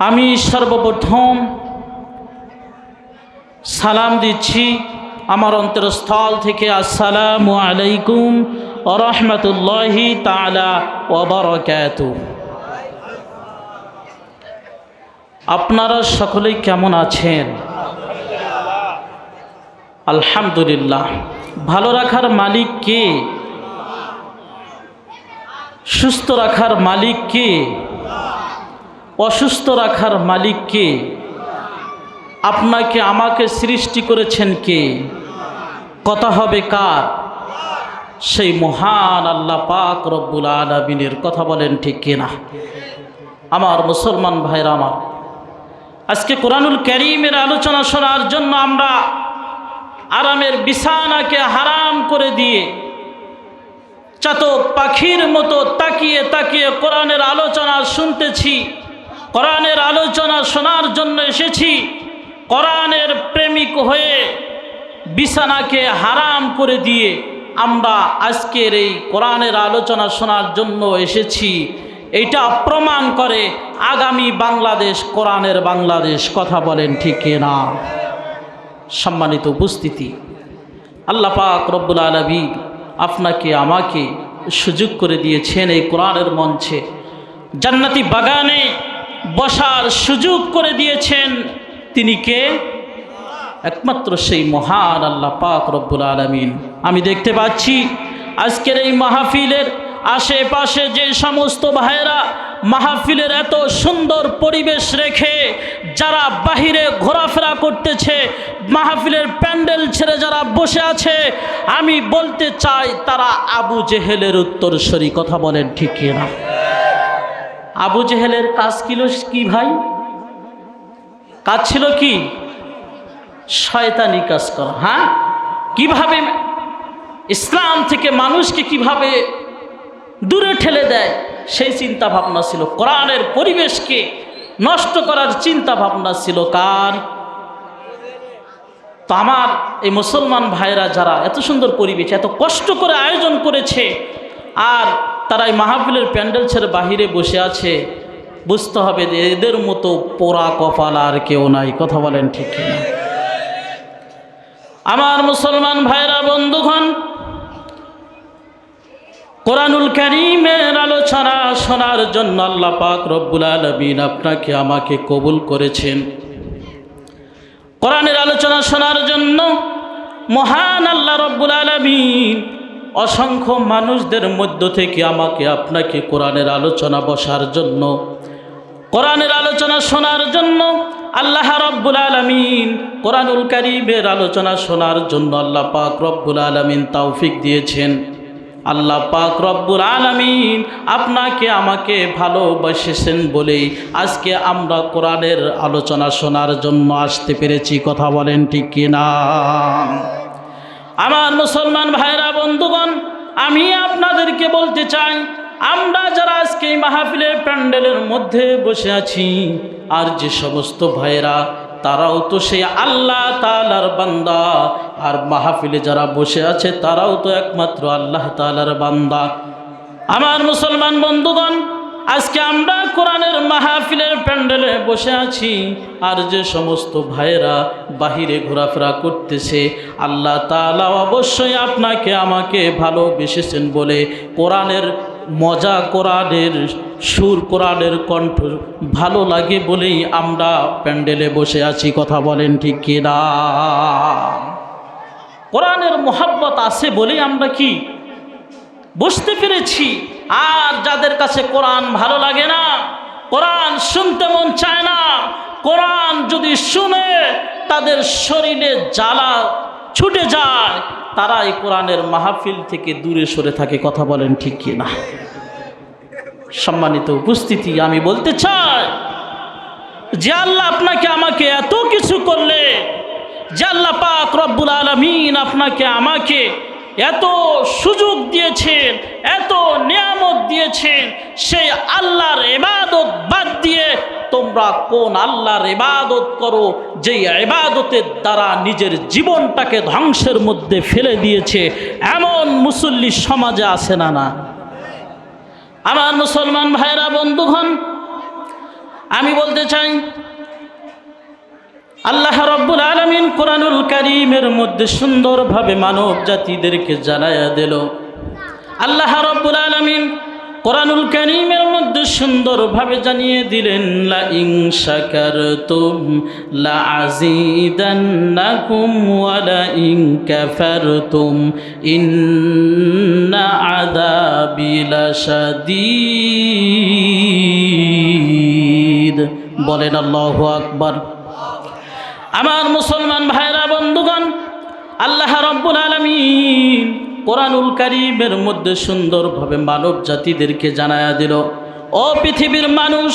আমি সর্বপ্রথম সালাম দিচ্ছি আমার অন্তরস্থল থেকে আসসালামু আলাইকুম রহমতুল্লাহি তালা ওবরকাত আপনারা সকলেই কেমন আছেন? আলহামদুলিল্লাহ। ভালো রাখার মালিক কে? সুস্থ রাখার মালিক কে? অসুস্থ রাখার মালিক কে? আপনাকে আমাকে সৃষ্টি করেছেন কে? কথা হবে কার? সেই মহান আল্লাহ পাক রব্বুল আলমিনের কথা বলেন ঠিক কিনা আমার মুসলমান ভাইরা আমার, আজকে কোরআনুল করিমের আলোচনা শোনার জন্য আমরা আরামের বিছানাকে হারাম করে দিয়ে চাতক পাখির মতো তাকিয়ে তাকিয়ে কোরআনের আলোচনা শুনতেছি। কোরআনের আলোচনা শোনার জন্য এসেছি। কোরআনের প্রেমিক হয়ে বিছানাকে হারাম করে দিয়ে আমরা আজকের এই কোরআনের আলোচনা শোনার জন্য এসেছি। এটা প্রমাণ করে আগামী বাংলাদেশ, কোরআনের বাংলাদেশ, কথা বলেন ঠিক না সম্মানিত উপস্থিতি, আল্লাহ পাক রব্বুল আলমী আপনাকে, আমাকে সুযোগ করে দিয়েছেন এই কোরআনের মঞ্চে। জান্নাতি বাগানে বসার সুযোগ করে দিয়েছেন। তিনি কে? একমাত্র সেই মহান আল্লাহ পাক রব্বুল আলমিন। আমি দেখতে পাচ্ছি, আজকের এই মাহফিলের আশেপাশে যে সমস্ত ভাইয়েরা মাহফিলের এত সুন্দর পরিবেশ রেখে যারা বাহিরে ঘোরাফেরা করতেছে, মাহফিলের প্যান্ডেল ছেড়ে যারা বসে আছে, আমি বলতে চাই তারা আবু জেহেলের উত্তরস্বরী কথা বলেন ঠিক না আবু জেহেলের কাজ কিল কি ভাই? কাজ ছিল কি? শয়তানি কাজ করা হ্যাঁ? কীভাবে ইসলাম থেকে মানুষকে কীভাবে দূরে ঠেলে দেয়, সেই চিন্তা ভাবনা ছিল। কোরআনের পরিবেশকে নষ্ট করার চিন্তা ভাবনা ছিল কার? তো আমার এই মুসলমান ভাইরা যারা এত সুন্দর পরিবেশ, এত কষ্ট করে আয়োজন করেছে, আর তারা এই মাহফিলের প্যান্ডেল ছেড়ে বাহিরে বসে আছে। বুঝতে হবে যে এদের মতো পোড়া কপাল আর কেউ নাই। কথা বলেন ঠিক না আমার মুসলমান ভাইরা, বন্ধুগণ, কোরআনুল করিমের আলোচনা শোনার জন্য আল্লাহ পাক রব্বুল আলমিন আপনাকে, আমাকে কবুল করেছেন। কোরআনের আলোচনা শোনার জন্য মহান আল্লাহ রব্বুল আলমিন অসংখ্য মানুষদের মধ্য থেকে আমাকে আপনাকে কোরআনের আলোচনা বসার জন্য, কোরআনের আলোচনা শোনার জন্য, আল্লাহ রব্বুল আলমিন কোরআনুল করিমের আলোচনা শোনার জন্য আল্লাহ পাক রব্বুল আলমিন তৌফিক দিয়েছেন। আল্লাহ পাক রব্বুল আলমিন আপনাকে আমাকে ভালোবাসেছেন বলেই আজকে আমরা কোরআনের আলোচনা শোনার জন্য আসতে পেরেছি। কথা বলেন ঠিক কিনা? আমার মুসলমান ভাইরা বন্ধুগণ, আমি আপনাদেরকে বলতে চাই, আমরা যারা আজকে এই মাহফিলের প্যান্ডেলের মধ্যে বসে আছি, আর যে সমস্ত ভাইরা তারাও তো সেই আল্লাহ তালার বান্দা, আর মাহফিলে যারা বসে আছে, তারাও তো একমাত্র আল্লাহ তালার বান্দা। আমার মুসলমান বন্ধুগণ আজকে আমরা কোরআনের মাহফিলের প্যান্ডেলে বসে আছি, আর যে সমস্ত ভাইয়েরা বাহিরে ঘোরাফেরা করতেছে, আল্লাহ তালা অবশ্যই আপনাকে আমাকে ভালোবেসেছেন বলে কোরআনের মজা কোরআনের সুর, কোরআনের কণ্ঠ ভালো লাগে বলেই আমরা প্যান্ডেলে বসে আছি, কথা বলেন ঠিক কিনা? কোরআনের মোহাব্বত আছে বলেই আমরা কি বুঝতে পেরেছি? আর যাদের কাছে কোরআন ভালো লাগে না, কোরআন শুনতে মন চায় না, কোরআন যদি শুনে তাদের শরীরে জ্বালা ছুটে যায় তারা এই কোরআনের মাহফিল থেকে দূরে সরে থাকে, কথা বলেন ঠিক কি না সম্মানিত উপস্থিতি, আমি বলতে চাই যে আল্লাহ আপনাকে আমাকে এত কিছু করলে, যে আল্লাহ পাক রব্বুল আলমিন আপনাকে আমাকে এত সুযোগ দিয়েছেন, এত নিয়ামত দিয়েছেন, সেই আল্লাহর এবাদত বাদ দিয়ে তোমরা কোন আল্লাহর ইবাদত করো, যেই ইবাদতের দ্বারা নিজের জীবনটাকে ধ্বংসের মধ্যে ফেলে দিয়েছে, এমন মুসল্লি সমাজে আছে না না। আমার মুসলমান ভাইরা বন্ধুগণ, আমি বলতে চাই, আল্লাহ রব্বুল আলমিন কোরআনুল করিমের মধ্যে সুন্দরভাবে মানব জাতিদেরকে জানাইয়া দিল। আল্লাহ রব্বুল আলমিন কোরআনুল করিমের মধ্যে সুন্দরভাবে জানিয়ে দিলেন লা ইং শাকারতুম লা আজিদান্নাকুম ওয়া লা ইং কাফারতুম ইন্না আযাবি লাশাদীদ। বলেন আল্লাহু আকবার। আমার মুসলমান ভাইরা, বন্ধুগণ, আল্লাহ রব্বুল আলমিন কোরআনুল করিমের মধ্যে সুন্দরভাবে মানব জাতিদেরকে জানায়া দিল, ও পৃথিবীর মানুষ,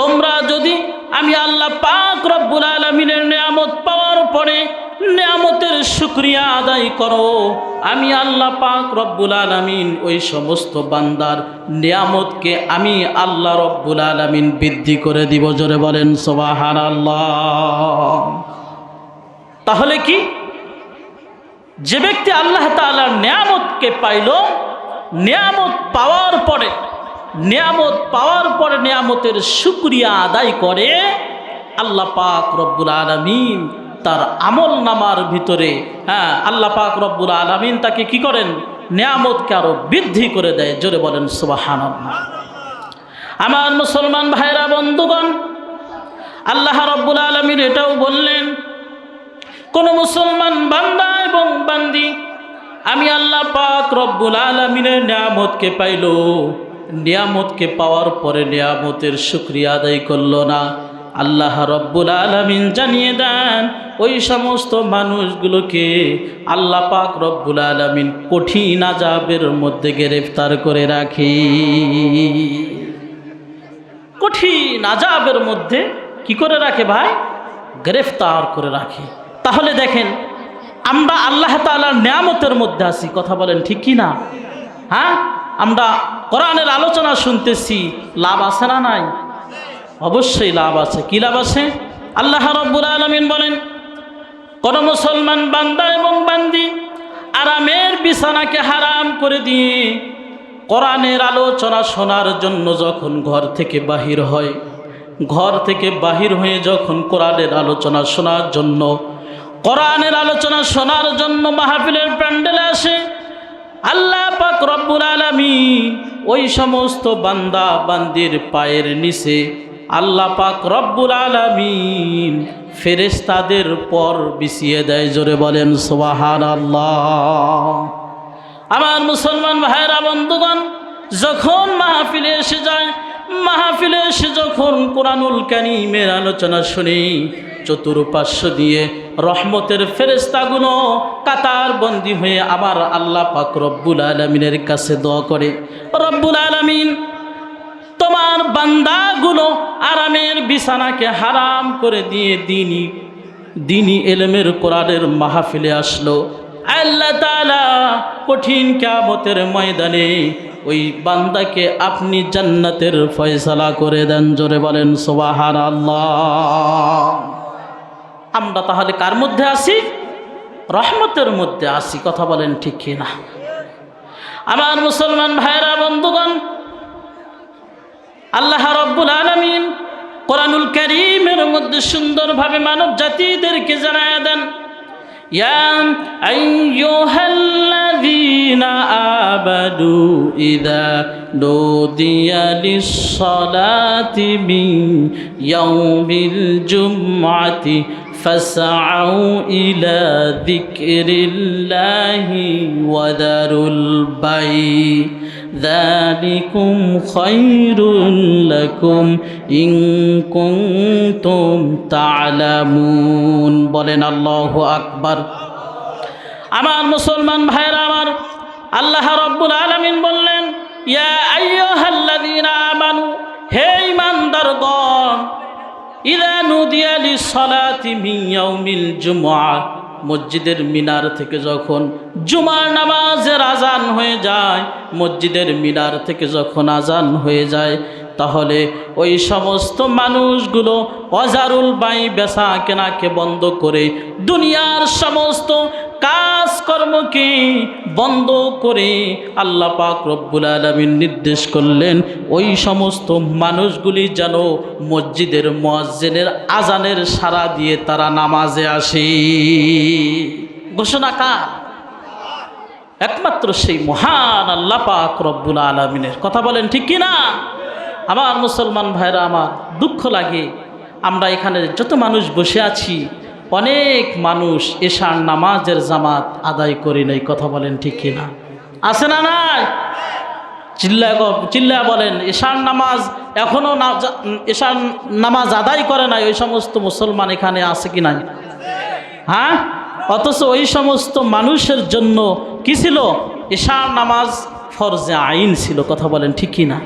তোমরা যদি আমি আল্লাহ পাক রব্বুল আলমিনের নিয়ামত পাওয়ার পরে নিয়ামতের শুক্রিয়া আদায় করো। আমি আল্লাহ পাক রব্বুল আলমিন ওই সমস্ত বান্দার নিয়ামতকে আমি আল্লাহ রব্বুল আলমিন বৃদ্ধি করে দিব। জোরে বলেন সোবাহান আল্লাহ তাহলে কি? যে ব্যক্তি আল্লাহ তালার নিয়ামতকে পাইল, নিয়ামত পাওয়ার পরে, নিয়ামত পাওয়ার পরে নিয়ামতের শুক্রিয়া আদায় করে, আল্লাহ পাক রব্বুল আলমিন তার আমল নামার ভিতরে হ্যাঁ আল্লাহ পাক রব্বুল আলমিন তাকে কি করেন? নিয়ামতকে আরও বৃদ্ধি করে দেয়। জোরে বলেন সুবাহান আমার মুসলমান ভাইরা, বন্ধুগণ, আল্লাহ রব্বুল আলমিন এটাও বললেন, কোন মুসলমান বান্দা এবং বান্দি, আমি আল্লাহ পাক রব্বুল আলমিনের নিয়ামতকে পাইল, নিয়ামতকে পাওয়ার পরে নিয়ামতের শুক্রিয়া আদায় করল না। আল্লাহ রব্বুল আলমিন জানিয়ে দেন, ওই সমস্ত মানুষগুলোকে আল্লাহ পাক রব্বুল আলমিন কঠিন আজাবের মধ্যে গ্রেফতার করে রাখি। কঠিন আজাবের মধ্যে কি করে রাখে ভাই? গ্রেফতার করে রাখে। তাহলে দেখেন, আমরা আল্লাহ তালার নিয়ামতের মধ্যে আছি, কথা বলেন ঠিক কি না? হ্যাঁ? আমরা কোরআনের আলোচনা শুনতেছি, লাভ আছে না নাই? অবশ্যই লাভ আছে। কি লাভ আছে? আল্লাহ রব্বুল আলমিন বলেন, কোন মুসলমান বান্দা এবং বান্দি আরামের বিছানাকে হারাম করে দিয়ে কোরআনের আলোচনা শোনার জন্য যখন ঘর থেকে বাহির হয়, ঘর থেকে বাহির হয়ে যখন কোরআনের আলোচনা শোনার জন্য, কোরআনের আলোচনা শোনার জন্য মাহফিলের প্যান্ডেলে আসে, আল্লাহ পাক রব্বুল আলমী ওই সমস্ত বান্দা বান্দির পায়ের নিচে আল্লাহ পাক রব্বুল আলমিন ফেরেস্তাদের পর বিছিয়ে দেয়, জোরে বলেন সোবাহান আল্লাহ আমার মুসলমান ভাইরা বন্ধুগণ, যখন মাহফিলে এসে যায়, মাহফিলে এসে যখন কোরআনুল কানিমের আলোচনা শুনি, চতুর্পার্শ্ব দিয়ে রহমতের ফেরেস্তাগুলো কাতার বন্দি হয়ে আবার আল্লাহ পাক রব্বুল আলমিনের কাছে দোয়া করে, রব্বুল আলমিন তোমার বান্দাগুলো আরামের বিছানাকে হারাম করে দিয়ে দিনই দিনই এলেমের কোরআনের মাহফিলে আসলো। আল্লাহ তালা কঠিন কামতের ময়দানে ওই বান্দাকে আপনি জান্নাতের ফয়সালা করে দেন, জোরে বলেন সোবাহার আল্লাহ আমরা তাহলে কার মধ্যে আসি রহমতের মধ্যে আসি কথা বলেন ঠিক কিনা? আমার মুসলমান ভাইরা বন্ধুগণ আল্লাহ রব্বুল আলমিন কোরআনুল করিমের মধ্যে সুন্দরভাবে মানব জাতিদেরকে জানায় দেন يا أيها الذين آمنوا إذا نودي للصلاة من يوم الجمعة فاسعوا إلى ذكر الله وذروا البيع ذلكم خير لكم إن كنتم تعلمون বলেন আল্লাহ আকবার আমার মুসলমান ভাইরা আমার আল্লাহ রব্বুল আলমিন বললেন ইয়া আইয়ুহাল্লাযীনা আমানু হে ঈমানদারগণ ইদা নুদিয়া লিসসালাতি মিন ইয়াউমিল জুমআ মসজিদের মিনার থেকে যখন জুমার নামাজের আজান হয়ে যায়, মসজিদের মিনার থেকে যখন আজান হয়ে যায়, তাহলে ওই সমস্ত মানুষগুলো অজারুল বাই বেচা কেনাকে বন্ধ করে দুনিয়ার সমস্ত কাজকর্মকে বন্ধ করে আল্লাহ পাক রব্বুল আলমিন নির্দেশ করলেন, ওই সমস্ত মানুষগুলি যেন মসজিদের মোয়াজ্জেনের আজানের সাড়া দিয়ে তারা নামাজে আসে। ঘোষণা কার? একমাত্র সেই মহান আল্লাহ পাক রব্বুল আলমিনের। কথা বলেন ঠিক কি না আমার মুসলমান ভাইরা, আমার দুঃখ লাগে। আমরা এখানে যত মানুষ বসে আছি অনেক মানুষ এশার নামাজের জামাত আদায় করি নাই কথা বলেন ঠিক কি না আছে না নাই? চিল্লা চিল্লা বলেন, এশার নামাজ এখনও না এশার নামাজ আদায় করে নাই, ওই সমস্ত মুসলমান এখানে আছে কি নাই? হ্যাঁ? অথচ ওই সমস্ত মানুষের জন্য কি ছিল? এশার নামাজ ফরজে আইন ছিল, কথা বলেন ঠিক কি না